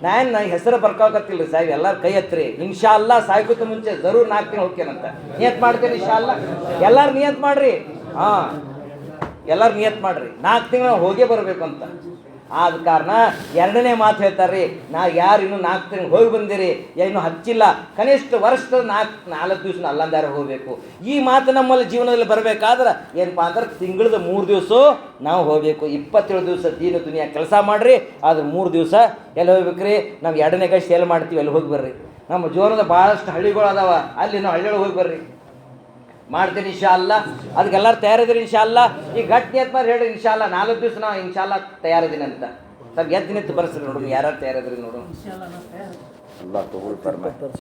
ನಾನು ನಾ ಹೆಸರು ಬರ್ಕೋಕತ್ತಿಲ್ಲ ಸಾಹೇಬ್. ಎಲ್ಲರೂ ಕೈ ಹತ್ತಿರಿ ಇನ್ಶಾ ಅಲ್ಲ ಸಾಯ್ಕೋತ ಮುಂಚೆ ಜರೂರ್ ನಾಲ್ಕು ತಿಂಗಳು ಹೋಗ್ತೇನಂತ ನಿಯತ್ ಮಾಡ್ತೇನೆ ಇನ್ಶಾ ಅಲ್ಲ ಎಲ್ಲಾರು ನಿಯತ್ ಮಾಡ್ರಿ. ಹಾಂ. ಎಲ್ಲರೂ ನಿಯತ್ ಮಾಡ್ರಿ. ನಾಲ್ಕು ತಿಂಗಳು ಹೋಗೇ ಬರಬೇಕು ಅಂತ. ಆದ ಕಾರಣ ಎರಡನೇ ಮಾತು ಹೇಳ್ತಾರೆ ನಾ ಯಾರು ಇನ್ನೂ ನಾಲ್ಕು ತಿಂಗಳು ಹೋಗಿ ಬಂದಿರಿ ಇನ್ನೂ ಹಚ್ಚಿಲ್ಲ. ಕನಿಷ್ಠ ವರ್ಷದ ನಾಲ್ಕು ನಾಲ್ಕು ದಿವಸ ಅಲ್ಲಂದಾರ ಹೋಗಬೇಕು. ಈ ಮಾತು ನಮ್ಮಲ್ಲಿ ಜೀವನದಲ್ಲಿ ಬರಬೇಕಾದ್ರೆ ಏನಪ್ಪ ಅಂದ್ರೆ ತಿಂಗಳದ ಮೂರು ದಿವಸ ನಾವು ಹೋಗಬೇಕು. ಇಪ್ಪತ್ತೇಳು ದಿವಸ ದೀನ ದುನಿಯಾ ಕೆಲಸ ಮಾಡಿರಿ, ಆದ್ರೆ ಮೂರು ದಿವಸ ಎಲ್ಲಿ ಹೋಗ್ಬೇಕ್ರಿ? ನಾವು ಎರಡನೇ ಕೈ ಸೇಲ್ ಮಾಡ್ತೀವಿ ಅಲ್ಲಿ ಹೋಗಿ ಬರ್ರಿ? ನಮ್ಮ ಜೀವನದ ಭಾಳಷ್ಟು ಹಳ್ಳಿಗಳು ಅದಾವ ಅಲ್ಲಿ ನಾವು ಹಳ್ಳಿಗಳು ಹೋಗಿ ಬರ್ರಿ. ಮಾಡ್ತೀನಿ ಇನ್ಶಾ ಅಲ್ಲ ಅದಕ್ಕೆಲ್ಲರೂ ತಯಾರಿದ್ರಿ ಇನ್ಶಾ ಅಲ್ಲ ಈ ಗಟ್ಟಿ ಅಂತ ಹೇಳಿ ಇನ್ಶಾ ಅಲ್ಲ ನಾಲ್ಕು ದಿವಸ ನಾವು ಇನ್ಶಾ ಅಲ್ಲ ತಯಾರಿದ್ದೀನಿ ಅಂತ. ಸ್ವಲ್ಪ ಎದ್ದು ನಿಂತು ಬರ್ಸ್ರಿ ನೋಡು ಯಾರು ತಯಾರಿದ್ರಿ ನೋಡು. ಅಲ್ಲ ತಗೊಳ್ತಾರೆ